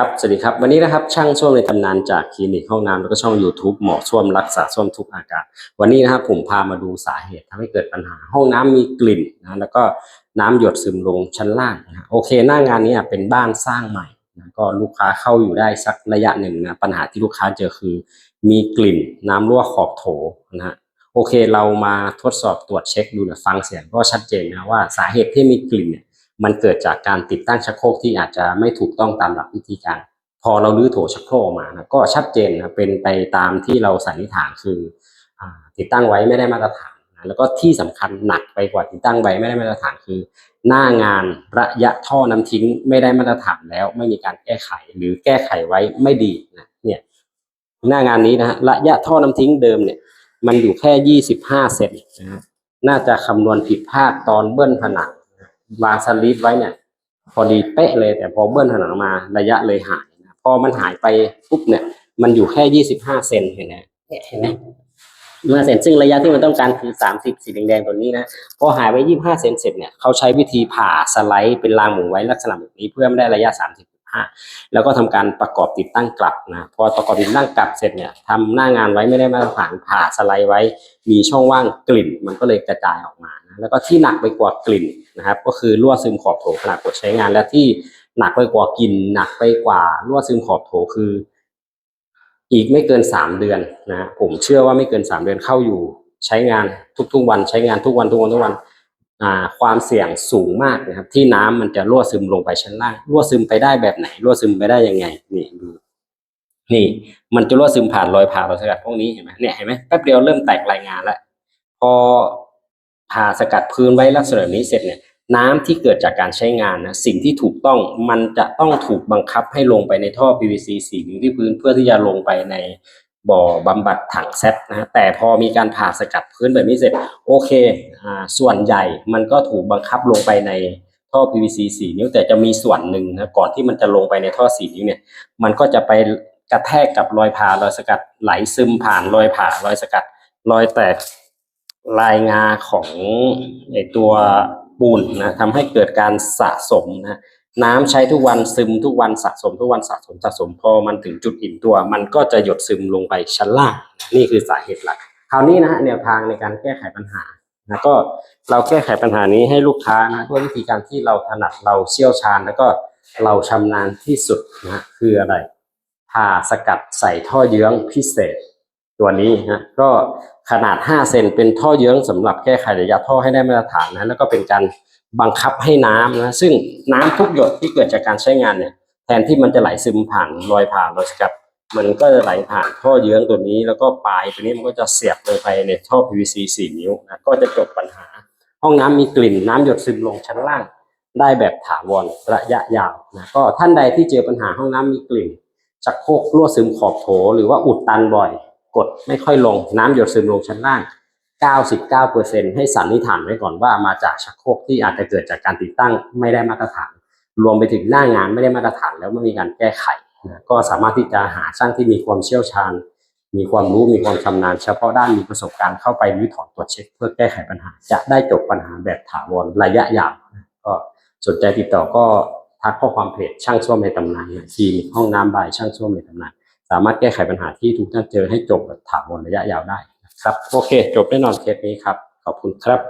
ครับ สวัสดีครับ วันนี้นะครับช่างส้วมในตำนานจากคลินิกห้องน้ำแล้วก็ช่อง YouTube หมอส้วมรักษาส้วมทุกอาการ วันนี้นะครับผมพามาดูสาเหตุทำให้เกิดปัญหา ห้องน้ำมีกลิ่นนะแล้วก็น้ำหยดซึมลงชั้นล่างนะโอเค หน้างานนี้เป็นบ้านสร้างใหม่นะก็ลูกค้าเข้าอยู่ได้สักระยะหนึ่งนะปัญหาที่ลูกค้าเจอคือ มีกลิ่นน้ำรั่วขอบโถนะฮะโอเคเรามาทดสอบตรวจเช็คดูนะฟังเสียงก็ชัดเจนนะว่าสาเหตุที่มีกลิ่นเนี่ย มันเกิดจากการติดตั้งชักโครกที่อาจจะไม่ถูกต้องตามหลักวิธีการ พอเราลื้อโถชักโครกออกมานะก็ชัดเจนนะเป็นไปตามที่เราสันนิษฐานคืออติดตั้งไว้ไม่ได้มาตรฐานนะแล้วก็ที่สำคัญหนักไปกว่าติดตั้งไว้ไม่ได้มาตรฐานคือ หน้างานระยะท่อน้ำทิ้งไม่ได้มาตรฐานแล้วไม่มีการแก้ไขหรือแก้ไขไว้ไม่ดีนะเนี่ยหน้างานนี้นะฮะระยะท่อน้ำทิ้งเดิมเนี่ยมันอยู่แค่ยี่สิบห้าเซนนะฮะน่าจะคำนวณผิดพลาดตอนเบิ้ลผนัง วางสลิปไว้เนี่ย พอดีเป๊ะเลยแต่พอเบิ้ลผนังมาระยะเลยหายนะพอมันหายไปปุ๊บเนี่ย มันอยู่แค่ยี่สิบห้าเซนเห็นไหมเห็นไหมเมื่อเซนซึ่งระยะที่มันต้องการคือสามสิบสีแดงๆตัวนี้นะพอหายไปยี่ห้าเซนเสร็จเนี่ยเขาใช้วิธีผ่าสไลด์เป็นรางหมุนไว้ลักษณะแบบนี้เพื่อไม่ได้ระยะสามสิบ ห้าแล้วก็ทำการประกอบติดตั้งกลับนะพอประกอบติดตั้งกลับเสร็จเนี่ยทำหน้างานไว้ไม่ได้มาตรฐานผ่าสไลด์ไว้ มีช่องว่างกลิ่น มันก็เลยกระจายออกมานะแล้วก็ที่หนักไปกว่ากลิ่นนะครับก็คือรั่วซึมขอบโถขณะกดใช้งานและที่หนักไปกว่ากลิ่นหนักไปกว่ารั่วซึมขอบโถคืออีกไม่เกินสามเดือนนะผมเชื่อว่าไม่เกินสามเดือนเข้าอยู่ใช้งานทุกๆวันใช้งานทุกวันทุกวันทุกวัน ความเสี่ยงสูงมากนะครับ ที่น้ำมันจะรั่วซึมลงไปชั้นล่างรั่วซึมไปได้แบบไหนรั่วซึมไปได้ยังไงนี่ดูนี่ มันจะรั่วซึมผ่านรอยผ่ารอยสกัดพวกนี้เห็นไหมเนี่ยเห็นไหมแป๊บเดียวเริ่มแตกรายงานแล้วพอผ่าสกัดพื้นไว้ลักษณะนี้เสร็จเนี่ย น้ำที่เกิดจากการใช้งานนะสิ่งที่ถูกต้องมันจะต้องถูกบังคับให้ลงไปในท่อ PVC สีที่พื้นเพื่อที่จะลงไปใน บ่อบำบัดถังเซตนะฮะแต่พอมีการผ่าสกัดพื้นแบบนี้เสร็จโอเคอ่าส่วนใหญ่มันก็ถูกบังคับลงไปในท่อ PVC สีนิ้วแต่จะมีส่วนหนึ่งนะก่อนที่มันจะลงไปในท่อสีนิ้วเนี่ย มันก็จะไปกระแทกกับรอยผ่ารอยสกัดไหลซึมผ่านรอยผ่ารอยสกัด รอยแตกลายงาของไอตัวปูนนะทำให้เกิดการสะสมนะ น้ำใช้ทุกวันซึมทุกวันสะสมทุกวันสะสมสะสมพอมันถึงจุดอิ่มตัว มันก็จะหยดซึมลงไปชั้นล่างนี่คือสาเหตุหลัก คราวนี้นะฮะแนวทางในการแก้ไขปัญหานะก็เราแก้ไขปัญหานี้ให้ลูกค้านะด้วยวิธีการที่เราถนัดเราเชี่ยวชาญ แล้วก็เราชำนาญที่สุดนะคืออะไรผ่าสกัดใส่ท่อเยื้องพิเศษ ตัวนี้นะก็ขนาด 5 เซนเป็นท่อเยื้องสำหรับแก้ไขระยะท่อให้ได้มาตรฐานนะแล้วก็เป็นการบังคับให้น้ำนะซึ่งน้ำทุกหยดที่เกิดจากการใช้งานเนี่ยแทนที่มันจะไหลซึมผ่านรอยผ่านรอยสกัดมันก็จะไหลผ่านท่อเยื้องตัวนี้ แล้วก็ปลายตัวนี้มันก็จะเสียบลงไปในท่อ PVC 4 นิ้วนะก็จะจบปัญหา ห้องน้ำมีกลิ่นน้ำหยดซึมลงชั้นล่าง ได้แบบถาวรระยะยาวนะก็ท่านใดที่เจอปัญหาห้องน้ำมีกลิ่นชักโครกรั่วซึมขอบโถ หรือว่าอุดตันบ่อย กดไม่ค่อยลงน้ำหยดซึมลงชั้นล่าง 99%ให้สันนิษฐานไว้ก่อนว่ามาจากชักโครกที่อาจจะเกิดจากการติดตั้งไม่ได้มาตรฐาน รวมไปถึงหน้างานไม่ได้มาตรฐานแล้วไม่มีการแก้ไขนะก็สามารถที่จะหาช่างที่มีความเชี่ยวชาญ มีความรู้มีความชำนาญ เฉพาะด้านมีประสบการณ์เข้าไปรื้อถอนตรวจเช็ค เพื่อแก้ไขปัญหา จะได้จบปัญหาแบบถาวรระยะยาวก็สนใจติดต่อก็ทักข้อความเพจช่างส้วมในตำนานทีมห้องน้ำบายช่างส้วมในตำนาน สามารถแก้ไขปัญหาที่ทุกท่านเจอให้จบแบบถาวรระยะยาวได้นะครับ โอเค จบแน่นอนเคสนี้ครับ ขอบคุณครับ